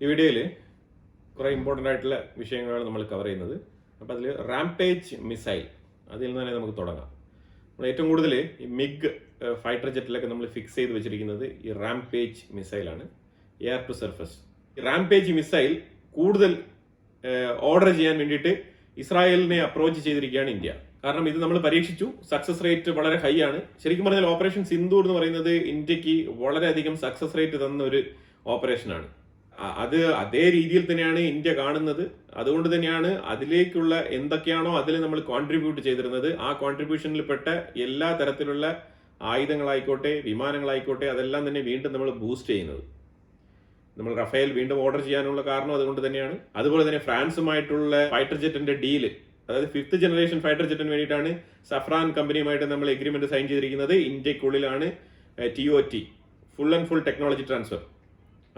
ഈ വീഡിയോയിൽ കുറേ ഇമ്പോർട്ടന്റ് ആയിട്ടുള്ള വിഷയങ്ങളാണ് നമ്മൾ കവർ ചെയ്യുന്നത്. അപ്പോൾ അതിൽ റാംപേജ് മിസൈൽ അതിൽ നിന്ന് തന്നെ നമുക്ക് തുടങ്ങാം. നമ്മൾ ഏറ്റവും കൂടുതൽ ഈ മിഗ് ഫൈറ്റർ ജെറ്റിലൊക്കെ നമ്മൾ ഫിക്സ് ചെയ്ത് വെച്ചിരിക്കുന്നത് ഈ റാംപേജ് മിസൈലാണ് എയർ ടു സർഫസ് ഈ റാംപേജ് മിസൈൽ കൂടുതൽ ഓർഡർ ചെയ്യാൻ വേണ്ടിയിട്ട് ഇസ്രായേലിനെ അപ്രോച്ച് ചെയ്തിരിക്കുകയാണ് ഇന്ത്യ. കാരണം ഇത് നമ്മൾ പരീക്ഷിച്ചു. സക്സസ് റേറ്റ് വളരെ ഹൈ ആണ്. ശരിക്കും പറഞ്ഞാൽ ഓപ്പറേഷൻ സിന്ദൂർ എന്ന് പറയുന്നത് ഇന്ത്യയ്ക്ക് വളരെയധികം സക്സസ് റേറ്റ് തന്ന ഒരു ഓപ്പറേഷനാണ് അത് അതേ രീതിയിൽ തന്നെയാണ് ഇന്ത്യ കാണുന്നത്. അതുകൊണ്ട് തന്നെയാണ് അതിലേക്കുള്ള എന്തൊക്കെയാണോ അതിൽ നമ്മൾ കോൺട്രിബ്യൂട്ട് ചെയ്തിരുന്നത്. ആ കോൺട്രിബ്യൂഷനിൽ പെട്ട എല്ലാ തരത്തിലുള്ള ആയുധങ്ങളായിക്കോട്ടെ വിമാനങ്ങളായിക്കോട്ടെ അതെല്ലാം തന്നെ വീണ്ടും നമ്മൾ ബൂസ്റ്റ് ചെയ്യുന്നത്. നമ്മൾ റഫേൽ വീണ്ടും ഓർഡർ ചെയ്യാനുള്ള കാരണം അതുകൊണ്ട് തന്നെയാണ്. അതുപോലെ തന്നെ ഫ്രാൻസുമായിട്ടുള്ള ഫൈറ്റർ ജെറ്റിന്റെ ഡീൽ അതായത് ഫിഫ്ത്ത് ജനറേഷൻ ഫൈറ്റർ ജെറ്റിന് വേണ്ടിയിട്ടാണ് സഫ്രാൻ കമ്പനിയുമായിട്ട് നമ്മൾ എഗ്രിമെന്റ് സൈൻ ചെയ്തിരിക്കുന്നത്. ഇന്ത്യക്കുള്ളിലാണ് T O T full and full technology transfer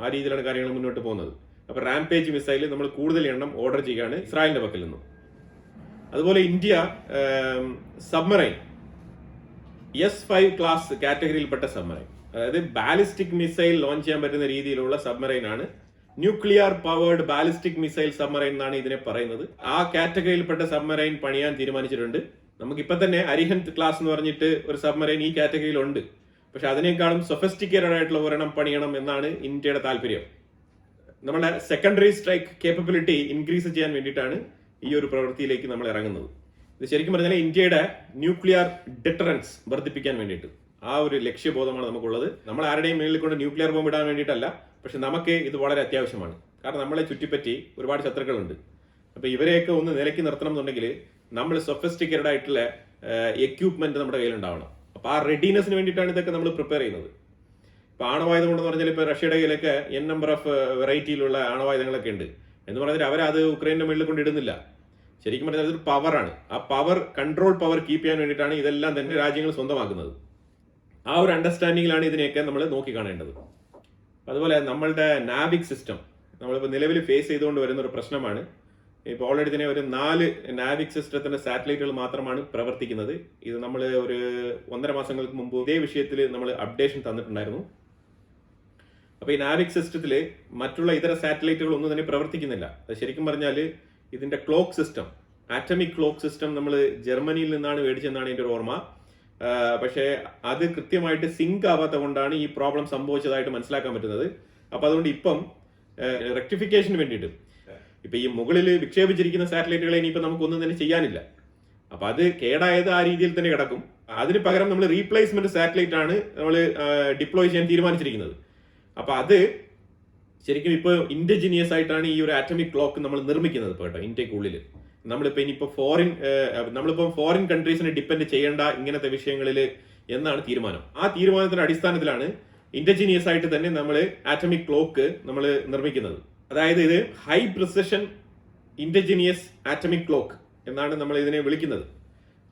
ആ രീതിയിലാണ് കാര്യങ്ങൾ മുന്നോട്ട് പോകുന്നത്. അപ്പോൾ റാംപേജ് മിസൈൽ നമ്മൾ കൂടുതൽ എണ്ണം ഓർഡർ ചെയ്യുകയാണ് ഇസ്രായേലിന്റെ പക്കൽ നിന്നും. അതുപോലെ India submarine S five class കാറ്റഗറിയിൽപ്പെട്ട submarine അതായത് ബാലിസ്റ്റിക് മിസൈൽ ലോഞ്ച് ചെയ്യാൻ പറ്റുന്ന രീതിയിലുള്ള സബ്മറൈൻ ആണ്. Nuclear powered ballistic missile submarine എന്നാണ് ഇതിനെ പറയുന്നത്. ആ കാറ്റഗറിയിൽപ്പെട്ട സബ്മറൈൻ പണിയാൻ തീരുമാനിച്ചിട്ടുണ്ട്. നമുക്കിപ്പം തന്നെ അരിഹന്ത് ക്ലാസ് എന്ന് പറഞ്ഞിട്ട് ഒരു സബ്മറൈൻ ഈ കാറ്റഗറിയിലുണ്ട് പക്ഷെ അതിനേക്കാളും സൊഫിസ്റ്റിക്കേറ്റഡ് ആയിട്ടുള്ള ഒരെണ്ണം പണിയണം എന്നാണ് ഇന്ത്യയുടെ താല്പര്യം. നമ്മുടെ സെക്കൻഡറി സ്ട്രൈക്ക് കേപ്പബിലിറ്റി ഇൻക്രീസ് ചെയ്യാൻ വേണ്ടിയിട്ടാണ് ഈ ഒരു പ്രവൃത്തിയിലേക്ക് നമ്മൾ ഇറങ്ങുന്നത്. ഇത് ശരിക്കും പറഞ്ഞാൽ ഇന്ത്യയുടെ ന്യൂക്ലിയർ ഡിറ്ററൻസ് വർദ്ധിപ്പിക്കാൻ വേണ്ടിയിട്ട്. ആ ഒരു ലക്ഷ്യബോധമാണ് നമുക്കുള്ളത്. നമ്മൾ ആരുടെയും മേളിൽ കൊണ്ട് ന്യൂക്ലിയർ ബോംബ് ഇടാൻ വേണ്ടിയിട്ടല്ല പക്ഷെ നമുക്ക് ഇത് വളരെ അത്യാവശ്യമാണ്. കാരണം നമ്മളെ ചുറ്റിപ്പറ്റി ഒരുപാട് ശത്രുക്കളുണ്ട്. അപ്പോൾ ഇവരെയൊക്കെ ഒന്ന് നിലയ്ക്ക് നിർത്തണം എന്നുണ്ടെങ്കിൽ നമ്മൾ സൊഫിസ്റ്റിക്കേറ്റഡ് ആയിട്ടുള്ള എക്യൂപ്മെന്റ് നമ്മുടെ കയ്യിലുണ്ടാവണം. അപ്പൊ ആ റെഡിനെസ്സിന് വേണ്ടിയിട്ടാണ് ഇതൊക്കെ നമ്മൾ പ്രിപ്പയർ ചെയ്യുന്നത്. ഇപ്പൊ ആണവായുധം കൊണ്ടെന്ന് പറഞ്ഞാൽ ഇപ്പൊ റഷ്യയുടെ കയ്യിലൊക്കെ എൻ നമ്പർ ഓഫ് വെറൈറ്റിയിലുള്ള ആണവായുധങ്ങളൊക്കെ ഉണ്ട്. എന്ന് പറഞ്ഞാൽ അവരത് ഉക്രൈന്റെ മുകളിൽ കൊണ്ട് ഇടുന്നില്ല. ശരിക്കും പറഞ്ഞാൽ അതൊരു പവറാണ് ആ പവർ കൺട്രോൾ പവർ കീപ്പ് ചെയ്യാൻ വേണ്ടിയിട്ടാണ് ഇതെല്ലാം തന്നെ രാജ്യങ്ങൾ സ്വന്തമാക്കുന്നത്. ആ ഒരു അണ്ടർസ്റ്റാൻഡിങ്ങിലാണ് ഇതിനെയൊക്കെ നമ്മൾ നോക്കി കാണേണ്ടത്. അതുപോലെ നമ്മളുടെ നാവിക് സിസ്റ്റം നമ്മളിപ്പോൾ നിലവിൽ ഫേസ് ചെയ്തുകൊണ്ട് വരുന്ന ഒരു പ്രശ്നമാണ് ഇപ്പോൾ ഓൾറെഡി തന്നെ ഒരു നാല് നാവിക് സിസ്റ്റത്തിന്റെ സാറ്റലൈറ്റുകൾ മാത്രമാണ് പ്രവർത്തിക്കുന്നത്. ഇത് നമ്മൾ ഒരു ഒന്നര മാസങ്ങൾക്ക് മുമ്പ് ഇതേ വിഷയത്തിൽ നമ്മൾ അപ്ഡേഷൻ തന്നിട്ടുണ്ടായിരുന്നു. അപ്പോൾ ഈ നാവിക് സിസ്റ്റത്തിൽ മറ്റുള്ള ഇതര സാറ്റലൈറ്റുകൾ ഒന്നും തന്നെ പ്രവർത്തിക്കുന്നില്ല. ശരിക്കും പറഞ്ഞാൽ ഇതിന്റെ clock system atomic clock system നമ്മൾ ജർമ്മനിയിൽ നിന്നാണ് മേടിച്ചെന്നാണ് എന്റെ ഒരു ഓർമ്മ. പക്ഷേ അത് കൃത്യമായിട്ട് സിങ്ക് ആവാത്ത കൊണ്ടാണ് ഈ പ്രോബ്ലം സംഭവിച്ചതായിട്ട് മനസ്സിലാക്കാൻ പറ്റുന്നത്. അപ്പോൾ അതുകൊണ്ട് ഇപ്പം റെക്ടിഫിക്കേഷന് വേണ്ടിയിട്ട് ഇപ്പൊ ഈ മുകളിൽ വിക്ഷേപിച്ചിരിക്കുന്ന സാറ്റലൈറ്റുകളെ ഇനിയിപ്പോൾ നമുക്കൊന്നും തന്നെ ചെയ്യാനില്ല. അപ്പൊ അത് കേടായത് ആ രീതിയിൽ തന്നെ കിടക്കും. അതിന് പകരം നമ്മൾ റീപ്ലേസ്മെന്റ് സാറ്റലൈറ്റ് ആണ് നമ്മൾ ഡിപ്ലോയ് ചെയ്യാൻ തീരുമാനിച്ചിരിക്കുന്നത്. അപ്പൊ അത് ശരിക്കും ഇപ്പോൾ ഇൻഡിജിനിയസ് ആയിട്ടാണ് ഈ ഒരു ആറ്റമിക് ക്ലോക്ക് നമ്മൾ നിർമ്മിക്കുന്നത് ഇപ്പോൾ കേട്ടോ ഇന്ത്യക്കുള്ളിൽ നമ്മളിപ്പോൾ ഇനിയിപ്പോൾ ഫോറിൻ നമ്മളിപ്പോൾ ഫോറിൻ കൺട്രീസിനെ ഡിപ്പെൻഡ് ചെയ്യേണ്ട ഇങ്ങനത്തെ വിഷയങ്ങളിൽ എന്നാണ് തീരുമാനം. ആ തീരുമാനത്തിന്റെ അടിസ്ഥാനത്തിലാണ് ഇൻഡിജിനിയസ് ആയിട്ട് തന്നെ നമ്മൾ ആറ്റമിക് ക്ലോക്ക് നമ്മൾ നിർമ്മിക്കുന്നത്. അതായത് ഇത് high precision indigenous atomic clock എന്നാണ് നമ്മൾ ഇതിനെ വിളിക്കുന്നത്.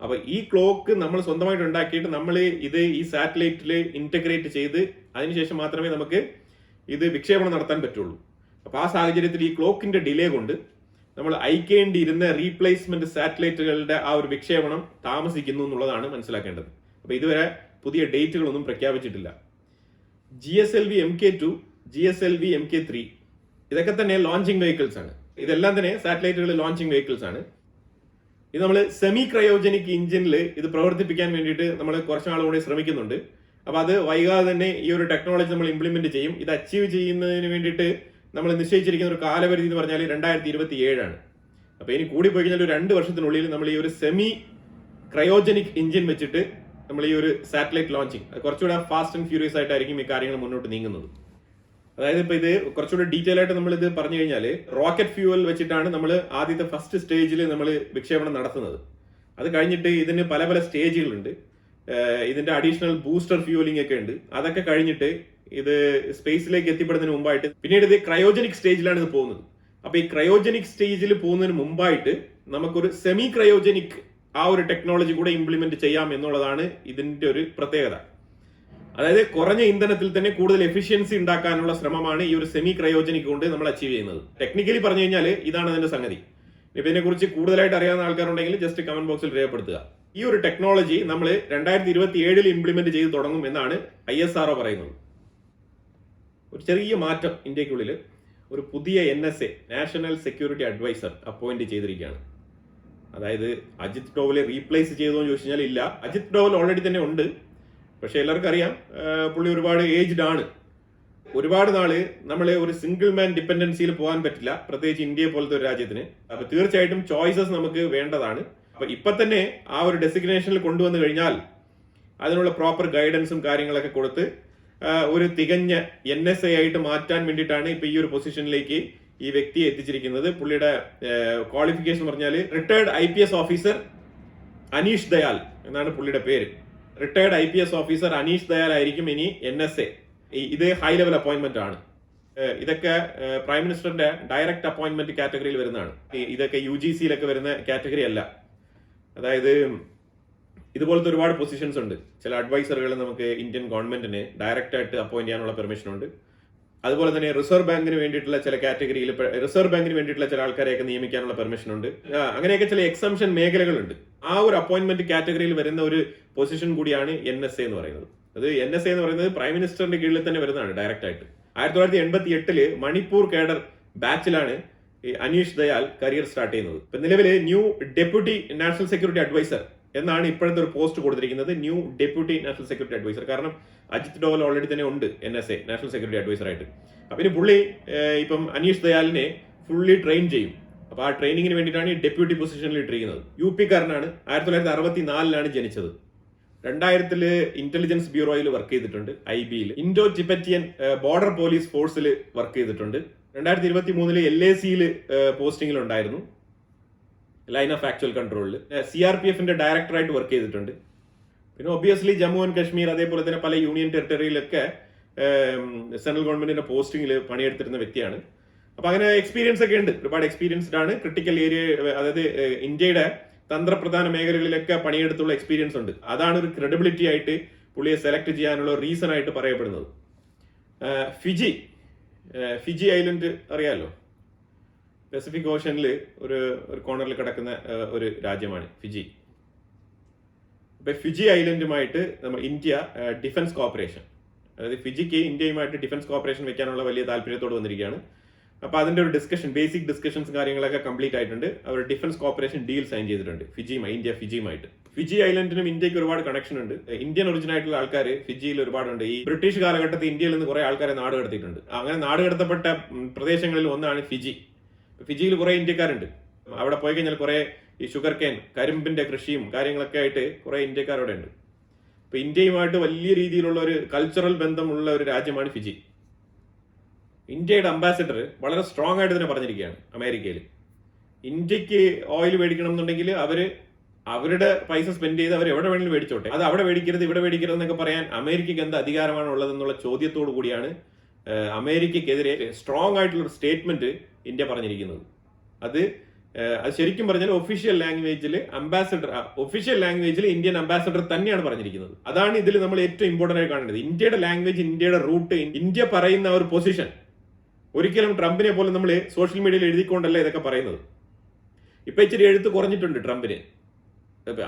അപ്പൊ ഈ ക്ലോക്ക് നമ്മൾ സ്വന്തമായിട്ട് ഉണ്ടാക്കിയിട്ട് നമ്മൾ ഇത് ഈ സാറ്റലൈറ്റിൽ ഇന്റഗ്രേറ്റ് ചെയ്ത് അതിനുശേഷം മാത്രമേ നമുക്ക് ഇത് വിക്ഷേപണം നടത്താൻ പറ്റുള്ളൂ. അപ്പൊ ആ സാഹചര്യത്തിൽ ഈ ക്ലോക്കിന്റെ ഡിലേ കൊണ്ട് നമ്മൾ അയക്കേണ്ടിയിരുന്ന റീപ്ലേസ്മെന്റ് സാറ്റലൈറ്റുകളുടെ ആ ഒരു വിക്ഷേപണം താമസിക്കുന്നു എന്നുള്ളതാണ് മനസ്സിലാക്കേണ്ടത്. അപ്പൊ ഇതുവരെ പുതിയ ഡേറ്റുകളൊന്നും പ്രഖ്യാപിച്ചിട്ടില്ല. G S L V M K two G S L V M K three ഇതൊക്കെ തന്നെ ലോഞ്ചിങ് വെഹിക്കിൾസ് ആണ്. ഇതെല്ലാം തന്നെ സാറ്റലൈറ്റുകൾ ലോഞ്ചിങ് വെഹിക്കിൾസ് ആണ്. ഇത് നമ്മൾ സെമി ക്രയോജനിക് എഞ്ചിനിൽ ഇത് പ്രവർത്തിപ്പിക്കാൻ വേണ്ടിയിട്ട് നമ്മൾ കുറച്ച് നാൾ ശ്രമിക്കുന്നുണ്ട്. അപ്പോൾ അത് വൈകാതെ തന്നെ ഈ ഒരു ടെക്നോളജി നമ്മൾ ഇംപ്ലിമെന്റ് ചെയ്യും. ഇത് അച്ചീവ് ചെയ്യുന്നതിന് വേണ്ടിയിട്ട് നമ്മൾ നിശ്ചയിച്ചിരിക്കുന്ന ഒരു കാലപരിധി എന്ന് പറഞ്ഞാൽ രണ്ടായിരത്തി ഇരുപത്തി ഏഴാണ് അപ്പൊ ഇനി കൂടി പോയി കഴിഞ്ഞാൽ ഒരു രണ്ട് വർഷത്തിനുള്ളിൽ നമ്മൾ ഈ ഒരു സെമി ക്രയോജനിക് എഞ്ചിൻ വെച്ചിട്ട് നമ്മൾ ഈ ഒരു സാറ്റലൈറ്റ് ലോഞ്ചിങ് കുറച്ചുകൂടെ ഫാസ്റ്റ് ആൻഡ് ഫ്യൂരിയസ് ആയിട്ടായിരിക്കും ഈ കാര്യങ്ങൾ മുന്നോട്ട് നീങ്ങുന്നത്. അതായത് ഇപ്പൊ ഇത് കുറച്ചുകൂടി ഡീറ്റെയിൽ ആയിട്ട് നമ്മൾ ഇത് പറഞ്ഞു കഴിഞ്ഞാൽ റോക്കറ്റ് ഫ്യൂവൽ വെച്ചിട്ടാണ് നമ്മൾ ആദ്യത്തെ ഫസ്റ്റ് സ്റ്റേജിൽ നമ്മൾ വിക്ഷേപണം നടത്തുന്നത്. അത് കഴിഞ്ഞിട്ട് ഇതിന് പല പല സ്റ്റേജുകളുണ്ട് ഇതിന്റെ അഡീഷണൽ ബൂസ്റ്റർ ഫ്യൂവലിംഗ് ഒക്കെ ഉണ്ട്. അതൊക്കെ കഴിഞ്ഞിട്ട് ഇത് സ്പേസിലേക്ക് എത്തിപ്പെടുന്നതിന് മുമ്പായിട്ട് പിന്നീട് ഇത് ക്രയോജനിക് സ്റ്റേജിലാണ് ഇത് പോകുന്നത്. അപ്പൊ ഈ ക്രയോജനിക് സ്റ്റേജിൽ പോകുന്നതിന് മുമ്പായിട്ട് നമുക്കൊരു സെമി ക്രയോജനിക് ആ ഒരു ടെക്നോളജി കൂടെ ഇംപ്ലിമെന്റ് ചെയ്യാം എന്നുള്ളതാണ് ഇതിന്റെ ഒരു പ്രത്യേകത. അതായത് കുറഞ്ഞ ഇന്ധനത്തിൽ തന്നെ കൂടുതൽ എഫിഷ്യൻസി ഉണ്ടാക്കാനുള്ള ശ്രമമാണ് ഈ ഒരു സെമി ക്രയോജനിക് കൊണ്ട് നമ്മൾ അച്ചീവ് ചെയ്യുന്നത്. ടെക്നിക്കലി പറഞ്ഞു കഴിഞ്ഞാൽ ഇതാണ് അതിന്റെ സംഗതി. ഇപ്പൊ ഇതിനെക്കുറിച്ച് കൂടുതലായിട്ട് അറിയാവുന്ന ആൾക്കാരുണ്ടെങ്കിൽ ജസ്റ്റ് കമന്റ് ബോക്സിൽ രേഖപ്പെടുത്തുക. ഈ ഒരു ടെക്നോളജി നമ്മൾ രണ്ടായിരത്തി ഇരുപത്തി ഏഴിൽ ഇംപ്ലിമെന്റ് ചെയ്ത് തുടങ്ങും എന്നാണ് ഐ എസ് ആർഒ പറയുന്നത്. ഒരു ചെറിയ മാറ്റം ഇന്ത്യക്കുള്ളിൽ ഒരു പുതിയ N S A national security adviser appoint ചെയ്തിരിക്കുകയാണ്. അതായത് അജിത് ഡോവലെ റീപ്ലേസ് ചെയ്തോ എന്ന് ചോദിച്ചു കഴിഞ്ഞാൽ ഇല്ല. അജിത് ഡോവൽ ഓൾറെഡി തന്നെ ഉണ്ട്. പക്ഷെ എല്ലാവർക്കും അറിയാം പുള്ളി ഒരുപാട് ഏജ്ഡ് ആണ്. ഒരുപാട് നാൾ നമ്മളെ ഒരു സിംഗിൾ മാൻ ഡിപ്പെൻഡൻസിയിൽ പോകാൻ പറ്റില്ല. പ്രത്യേകിച്ച് ഇന്ത്യയെ പോലത്തെ ഒരു രാജ്യത്തിന്. അപ്പൊ തീർച്ചയായിട്ടും ചോയ്സസ് നമുക്ക് വേണ്ടതാണ്. അപ്പൊ ഇപ്പൊ തന്നെ ആ ഒരു ഡെസിഗ്നേഷനിൽ കൊണ്ടുവന്നു കഴിഞ്ഞാൽ അതിനുള്ള പ്രോപ്പർ ഗൈഡൻസും കാര്യങ്ങളൊക്കെ കൊടുത്ത് ഒരു തികഞ്ഞ എൻ എസ് എ ആയിട്ട് മാറ്റാൻ വേണ്ടിയിട്ടാണ് ഇപ്പൊ ഈ ഒരു പൊസിഷനിലേക്ക് ഈ വ്യക്തിയെ എത്തിച്ചിരിക്കുന്നത്. പുള്ളിയുടെ ക്വാളിഫിക്കേഷൻ പറഞ്ഞാൽ retired I officer Anish Dayal എന്നാണ് പുള്ളിയുടെ പേര്. Retired I P S officer Anish Dayal ആയിരിക്കും ഇനി എൻ എസ് എ ഇത് ഹൈ ലെവൽ അപ്പോയിന്റ്മെന്റ് ആണ്. ഇതൊക്കെ പ്രൈം മിനിസ്റ്ററിന്റെ ഡയറക്റ്റ് അപ്പോയിന്റ്മെന്റ് കാറ്റഗറിയിൽ വരുന്നതാണ്. ഇതൊക്കെ യു ജി സിയിലൊക്കെ വരുന്ന കാറ്റഗറി അല്ല. അതായത് ഇതുപോലത്തെ ഒരുപാട് പൊസിഷൻസ് ഉണ്ട്. ചില അഡ്വൈസറുകൾ നമുക്ക് ഇന്ത്യൻ ഗവൺമെന്റിന് ഡയറക്റ്റ് ആയിട്ട് അപ്പോയിന്റ് ചെയ്യാനുള്ള പെർമിഷൻ ഉണ്ട്. അതുപോലെ തന്നെ റിസർവ് ബാങ്കിന് വേണ്ടിയിട്ടുള്ള ചില കാറ്റഗറിയിൽ റിസർവ് ബാങ്കിന് വേണ്ടിയിട്ടുള്ള ചില ആൾക്കാരെയൊക്കെ നിയമിക്കാനുള്ള പെർമിഷൻ ഉണ്ട്. അങ്ങനെയൊക്കെ ചില എക്സംഷൻ മേഖലകളുണ്ട്. ആ ഒരു അപ്പോയിന്റ്മെന്റ് കാറ്റഗറിയിൽ വരുന്ന ഒരു പൊസിഷൻ കൂടിയാണ് എൻ എസ് എ എന്ന് പറയുന്നത്. അത് എൻ എസ് എ എന്ന് പറയുന്നത് പ്രൈം മിനിസ്റ്ററിന്റെ കീഴിൽ തന്നെ വരുന്നതാണ് ഡയറക്റ്റ് ആയിട്ട്. ആയിരത്തി തൊള്ളായിരത്തി എൺപത്തി എട്ടിൽ മണിപ്പൂർ കേഡർ ബാച്ചിലാണ് ഈ അനീഷ് ദയാൽ കരിയർ സ്റ്റാർട്ട് ചെയ്യുന്നത്. ഇപ്പൊ നിലവിലെ new deputy national security adviser എന്നാണ് ഇപ്പോഴത്തെ ഒരു പോസ്റ്റ് കൊടുത്തിരിക്കുന്നത്. New deputy national security adviser കാരണം അജിത് ഡോവൽ ഓൾറെഡി തന്നെ ഉണ്ട് N S A national security adviser ആയിട്ട്. അപ്പൊ ഇനി പുള്ളി ഇപ്പം അനീഷ് ദയാലിനെ ഫുള്ളി ട്രെയിൻ ചെയ്യും. അപ്പൊ ആ ട്രെയിനിങ്ങിന് വേണ്ടിയിട്ടാണ് ഈ ഡെപ്യൂട്ടി പൊസിഷനിൽ ഇട്ടിരിക്കുന്നത് യു പി കാരനാണ് ആയിരത്തി തൊള്ളായിരത്തി അറുപത്തി നാലിലാണ് ജനിച്ചത്. രണ്ടായിരത്തിൽ ഇന്റലിജൻസ് ബ്യൂറോയിൽ വർക്ക് ചെയ്തിട്ടുണ്ട് ഐ ബിയിൽ ഇൻഡോ ടിബറ്റിയൻ ബോർഡർ പോലീസ് ഫോഴ്സിൽ വർക്ക് ചെയ്തിട്ടുണ്ട്. രണ്ടായിരത്തി ഇരുപത്തി മൂന്നിൽ എൽ എ സിയിൽ പോസ്റ്റിംഗിൽ ഉണ്ടായിരുന്നു ലൈൻ ഓഫ് ആക്ച്വൽ കൺട്രോളിൽ സി ആർ പി എഫിന്റെ ഡയറക്ടറായിട്ട് വർക്ക് ചെയ്തിട്ടുണ്ട്. പിന്നെ ഒബിയസ്ലി ജമ്മു ആൻഡ് കാശ്മീർ അതേപോലെ തന്നെ പല യൂണിയൻ ടെറിട്ടറിയിലൊക്കെ സെൻട്രൽ ഗവൺമെന്റിന്റെ പോസ്റ്റിംഗിൽ പണിയെടുത്തിരുന്ന വ്യക്തിയാണ്. അപ്പൊ അങ്ങനെ എക്സ്പീരിയൻസ് ഒക്കെ ഉണ്ട്. ഒരുപാട് എക്സ്പീരിയൻസ്ഡ് ആണ്. ക്രിട്ടിക്കൽ ഏരിയ അതായത് ഇന്ത്യയുടെ തന്ത്രപ്രധാന മേഖലകളിലൊക്കെ പണിയെടുത്തുള്ള എക്സ്പീരിയൻസ് ഉണ്ട്. അതാണ് ഒരു ക്രെഡിബിലിറ്റി ആയിട്ട് പുള്ളിയെ സെലക്ട് ചെയ്യാനുള്ള റീസൺ ആയിട്ട് പറയപ്പെടുന്നത്. ഫിജി ഫിജി ഐലൻഡ് അറിയാലോ? പസഫിക് ഓഷനിൽ ഒരു ഒരു കോർണറിൽ കിടക്കുന്ന ഒരു രാജ്യമാണ് ഫിജി. ഇപ്പൊ ഫിജി ഐലൻഡുമായിട്ട് നമ്മൾ ഇന്ത്യ ഡിഫൻസ് കോപ്പറേഷൻ അതായത് ഫിജിക്ക് ഇന്ത്യയുമായിട്ട് ഡിഫൻസ് കോപ്പറേഷൻ വെക്കാനുള്ള വലിയ താല്പര്യത്തോട് വന്നിരിക്കുകയാണ്. അപ്പൊ അതിന്റെ ഒരു ഡിസ്കഷൻ ബേസിക് ഡിസ്കഷൻസ് കാര്യങ്ങളൊക്കെ കംപ്ലീറ്റ് ആയിട്ടുണ്ട്. അവർ ഡിഫൻസ് കോപ്പറേഷൻ ഡീൽ സൈൻ ചെയ്തിട്ടുണ്ട്. ഫിജിയുമായി ഇന്ത്യ ഫിജിയുമായിട്ട്. ഫിജി ഐലൻഡിനും ഇന്ത്യയ്ക്ക് ഒരുപാട് കണക്ഷൻ ഉണ്ട്. ഇന്ത്യൻ ഒറിജിൻ ആയിട്ടുള്ള ആൾക്കാർ ഫിജിയിൽ ഒരുപാടുണ്ട്. ഈ ബ്രിട്ടീഷ് കാലഘട്ടത്തിൽ ഇന്ത്യയിൽ നിന്ന് കുറേ ആൾക്കാരെ നാട് കടത്തിയിട്ടുണ്ട്. അങ്ങനെ നാട് കടത്തപ്പെട്ട പ്രദേശങ്ങളിൽ ഒന്നാണ് ഫിജി. ഫിജിയിൽ കുറേ ഇന്ത്യക്കാരുണ്ട്. അവിടെ പോയി കഴിഞ്ഞാൽ കുറേ ഈ ഷുഗർ കെയിൻ കരിമ്പിന്റെ കൃഷിയും കാര്യങ്ങളൊക്കെ ആയിട്ട് കുറേ ഇന്ത്യക്കാരവിടെ ഉണ്ട്. ഇപ്പൊ ഇന്ത്യയുമായിട്ട് വലിയ രീതിയിലുള്ള ഒരു കൾച്ചറൽ ബന്ധമുള്ള ഒരു രാജ്യമാണ് ഫിജി. ഇന്ത്യയുടെ അംബാസിഡർ വളരെ സ്ട്രോങ് ആയിട്ട് തന്നെ പറഞ്ഞിരിക്കുകയാണ് അമേരിക്കയിൽ. ഇന്ത്യയ്ക്ക് ഓയിൽ മേടിക്കണം എന്നുണ്ടെങ്കിൽ അവർ അവരുടെ പൈസ സ്പെൻഡ് ചെയ്ത് അവർ എവിടെ വേണമെങ്കിലും മേടിച്ചോട്ടെ. അത് അവിടെ മേടിക്കരുത് ഇവിടെ മേടിക്കരുത് എന്നൊക്കെ പറയാൻ അമേരിക്കയ്ക്ക് എന്ത് അധികാരമാണ് ഉള്ളതെന്നുള്ള ചോദ്യത്തോടു കൂടിയാണ് അമേരിക്കയ്ക്കെതിരെ സ്ട്രോങ് ആയിട്ടുള്ള ഒരു സ്റ്റേറ്റ്മെന്റ് ഇന്ത്യ പറഞ്ഞിരിക്കുന്നത്. അത് അത് ശരിക്കും പറഞ്ഞാൽ ഒഫീഷ്യൽ ലാംഗ്വേജിൽ അംബാസഡർ ഒഫീഷ്യൽ ലാംഗ്വേജിൽ ഇന്ത്യൻ അംബാസഡർ തന്നെയാണ് പറഞ്ഞിരിക്കുന്നത്. അതാണ് ഇതിൽ നമ്മൾ ഏറ്റവും ഇമ്പോർട്ടന്റ് ആയി കാണേണ്ടത്. ഇന്ത്യയുടെ ലാംഗ്വേജ് ഇന്ത്യയുടെ റൂട്ട് ഇന്ത്യ പറയുന്ന ഒരു പൊസിഷൻ ഒരിക്കലും ട്രംപിനെ പോലെ നമ്മൾ സോഷ്യൽ മീഡിയയിൽ എഴുതിക്കൊണ്ടല്ല ഇതൊക്കെ പറയുന്നത്? ഇപ്പൊ ഇച്ചിരി എഴുത്ത് കുറഞ്ഞിട്ടുണ്ട് ട്രംപിന്.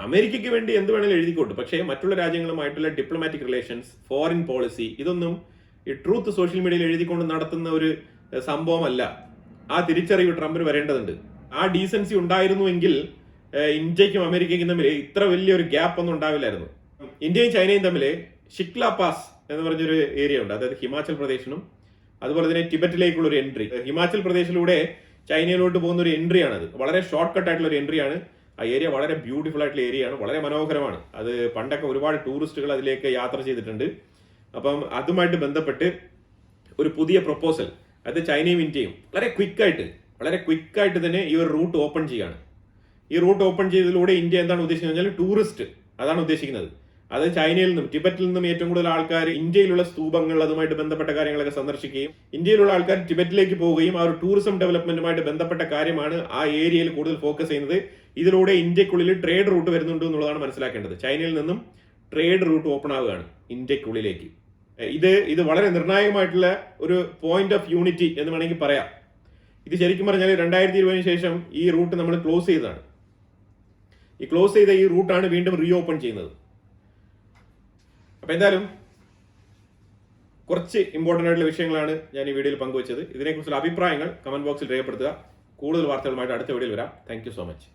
അമേരിക്കയ്ക്ക് വേണ്ടി എന്ത് വേണേലും എഴുതിക്കോട്ട്. പക്ഷേ മറ്റുള്ള രാജ്യങ്ങളുമായിട്ടുള്ള ഡിപ്ലോമാറ്റിക് റിലേഷൻസ് ഫോറിൻ പോളിസി ഇതൊന്നും ഈ ട്രൂത്ത് സോഷ്യൽ മീഡിയയിൽ എഴുതിക്കൊണ്ട് നടത്തുന്ന ഒരു സംഭവമല്ല. ആ തിരിച്ചറിവ് ട്രംപിന് വരേണ്ടതുണ്ട്. ആ ഡീസൻസി ഉണ്ടായിരുന്നുവെങ്കിൽ ഇന്ത്യക്കും അമേരിക്കയ്ക്കും തമ്മിൽ ഇത്ര വലിയൊരു ഗ്യാപ്പ് ഒന്നും ഉണ്ടാവില്ലായിരുന്നു. ഇന്ത്യയും ചൈനയും തമ്മിൽ ഷിക്ല പാസ് എന്ന് പറഞ്ഞൊരു ഏരിയ ഉണ്ട്. അതായത് ഹിമാചൽ പ്രദേശിനും അതുപോലെ തന്നെ ടിബറ്റിലേക്കുള്ള ഒരു എൻട്രി ഹിമാചൽ പ്രദേശിലൂടെ ചൈനയിലോട്ട് പോകുന്ന ഒരു എൻട്രി അത് വളരെ ഷോർട്ട് കട്ട് ആയിട്ടുള്ള ഒരു എൻട്രി ആണ്. ആ ഏരിയ വളരെ ബ്യൂട്ടിഫുൾ ആയിട്ടുള്ള ഏരിയ ആണ്. വളരെ മനോഹരമാണ്. അത് പണ്ടൊക്കെ ഒരുപാട് ടൂറിസ്റ്റുകൾ അതിലേക്ക് യാത്ര ചെയ്തിട്ടുണ്ട്. അപ്പം അതുമായിട്ട് ബന്ധപ്പെട്ട് ഒരു പുതിയ പ്രപ്പോസൽ അത് ചൈനയും ഇന്ത്യയും വളരെ ക്വിക്കായിട്ട് വളരെ ക്വിക്കായിട്ട് തന്നെ ഈ ഒരു റൂട്ട് ഓപ്പൺ ചെയ്യാണ്. ഈ റൂട്ട് ഓപ്പൺ ചെയ്തതിലൂടെ ഇന്ത്യ എന്താണ് ഉദ്ദേശിക്കുന്നത് ടൂറിസ്റ്റ് അതാണ് ഉദ്ദേശിക്കുന്നത്. അത് ചൈനയിൽ നിന്നും ടിബറ്റിൽ നിന്നും ഏറ്റവും കൂടുതൽ ആൾക്കാർ ഇന്ത്യയിലുള്ള സ്തൂപങ്ങൾ അതുമായിട്ട് ബന്ധപ്പെട്ട കാര്യങ്ങളൊക്കെ സന്ദർശിക്കുകയും ഇന്ത്യയിലുള്ള ആൾക്കാർ ടിബറ്റിലേക്ക് പോവുകയും ആ ഒരു ടൂറിസം ഡെവലപ്മെന്റുമായിട്ട് ബന്ധപ്പെട്ട കാര്യമാണ് ആ ഏരിയയിൽ കൂടുതൽ ഫോക്കസ് ചെയ്യുന്നത്. ഇതിലൂടെ ഇന്ത്യക്കുള്ളിൽ ട്രേഡ് റൂട്ട് വരുന്നുണ്ട് എന്നുള്ളതാണ് മനസ്സിലാക്കേണ്ടത്. ചൈനയിൽ നിന്നും ട്രേഡ് റൂട്ട് ഓപ്പൺ ആവുകയാണ് ഇന്ത്യക്കുള്ളിലേക്ക്. ഇത് ഇത് വളരെ നിർണായകമായിട്ടുള്ള ഒരു പോയിന്റ് ഓഫ് യൂണിറ്റി എന്ന് വേണമെങ്കിൽ പറയാം. ഇത് ശരിക്കും പറഞ്ഞാൽ രണ്ടായിരത്തി ഇരുപതിന് ശേഷം ഈ റൂട്ട് നമ്മൾ ക്ലോസ് ചെയ്തതാണ്. ഈ ക്ലോസ് ചെയ്ത ഈ റൂട്ടാണ് വീണ്ടും റീ ഓപ്പൺ ചെയ്യുന്നത്. അപ്പൊ എന്തായാലും കുറച്ച് ഇമ്പോർട്ടന്റ് ആയിട്ടുള്ള വിഷയങ്ങളാണ് ഞാൻ ഈ വീഡിയോയിൽ പങ്കുവച്ചത്. ഇതിനെക്കുറിച്ചുള്ള അഭിപ്രായങ്ങൾ കമന്റ് ബോക്സിൽ രേഖപ്പെടുത്തുക. കൂടുതൽ വാർത്തകളുമായിട്ട് അടുത്ത വീഡിയോയിൽ വരാം. Thank so much